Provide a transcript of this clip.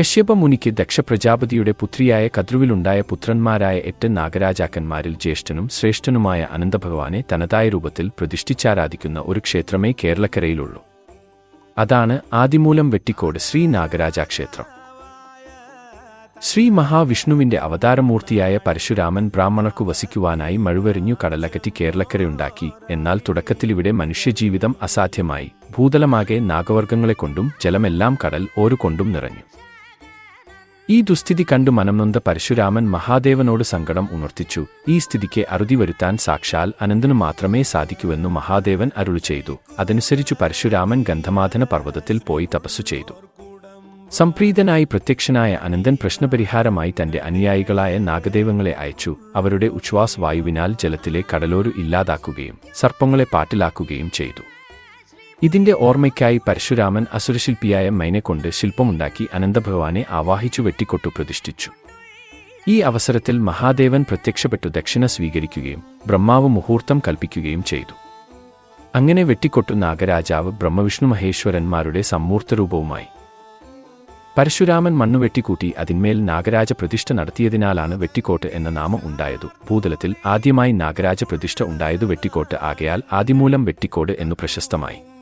കശ്യപ മുനിക്ക് ദക്ഷപ്രജാപതിയുടെ പുത്രിയായ കദ്രുവിലുണ്ടായ പുത്രന്മാരായ എട്ട് നാഗരാജാക്കന്മാരിൽ ജ്യേഷ്ഠനും ശ്രേഷ്ഠനുമായ അനന്തഭഗവാനെ തനതായ രൂപത്തിൽ പ്രതിഷ്ഠിച്ചാരാധിക്കുന്ന ഒരു ക്ഷേത്രമേ കേരളക്കരയിലുള്ളൂ. അതാണ് ആദിമൂലം വെട്ടിക്കോട് ശ്രീ നാഗരാജാക്ഷേത്രം. ശ്രീ മഹാവിഷ്ണുവിന്റെ അവതാരമൂർത്തിയായ പരശുരാമൻ ബ്രാഹ്മണർക്കു വസിക്കുവാനായി മഴുവെറിഞ്ഞു കടലകറ്റി കേരളക്കരയുണ്ടാക്കി എന്നാൽ തുടക്കത്തിലിവിടെ മനുഷ്യജീവിതം അസാധ്യമായി. ഭൂതലമാകെ നാഗവർഗങ്ങളെക്കൊണ്ടും ജലമെല്ലാം കടൽ ഓരുകൊണ്ടും നിറഞ്ഞു. ഈ ദുസ്ഥിതി കണ്ടു മനംനൊന്ത പരശുരാമൻ മഹാദേവനോട് സങ്കടം ഉണർത്തിച്ചു. ഈ സ്ഥിതിക്ക് അറുതി വരുത്താൻ സാക്ഷാൽ അനന്തനു മാത്രമേ സാധിക്കൂവെന്നു മഹാദേവൻ അരുളു ചെയ്തു. അതനുസരിച്ചു പരശുരാമൻ ഗന്ധമാധന പർവതത്തിൽ പോയി തപസ്സു ചെയ്തു. സംപ്രീതനായി പ്രത്യക്ഷനായ അനന്തൻ പ്രശ്നപരിഹാരമായി തന്റെ അനുയായികളായ നാഗദേവങ്ങളെ അയച്ചു. അവരുടെ ഉച്ഛ്വാസ് വായുവിനാൽ ജലത്തിലെ കടലോരു ഇല്ലാതാക്കുകയും സർപ്പങ്ങളെ പാട്ടിലാക്കുകയും ചെയ്തു. ഇതിന്റെ ഓർമ്മയ്ക്കായി പരശുരാമൻ അസുരശില്പിയായ മൈനെക്കൊണ്ട് ശില്പമുണ്ടാക്കി അനന്തഭഗവാനെ ആവാഹിച്ചു വെട്ടിക്കൊട്ടു പ്രതിഷ്ഠിച്ചു. ഈ അവസരത്തിൽ മഹാദേവൻ പ്രത്യക്ഷപ്പെട്ടു ദക്ഷിണ സ്വീകരിക്കുകയും ബ്രഹ്മാവ് മുഹൂർത്തം കൽപ്പിക്കുകയും ചെയ്തു. അങ്ങനെ വെട്ടിക്കൊട്ടു നാഗരാജാവ് ബ്രഹ്മവിഷ്ണു മഹേശ്വരന്മാരുടെ സമ്മൂർത്തരൂപവുമായി. പരശുരാമൻ മണ്ണു വെട്ടിക്കൂട്ടി അതിന്മേൽ നാഗരാജ പ്രതിഷ്ഠ നടത്തിയതിനാലാണ് വെട്ടിക്കോട്ട് എന്ന നാമം ഉണ്ടായതു. ഭൂതലത്തിൽ ആദ്യമായി നാഗരാജ പ്രതിഷ്ഠ ഉണ്ടായതു വെട്ടിക്കോട്ട് ആകയാൽ ആദിമൂലം വെട്ടിക്കോട് എന്നു പ്രശസ്തമായി.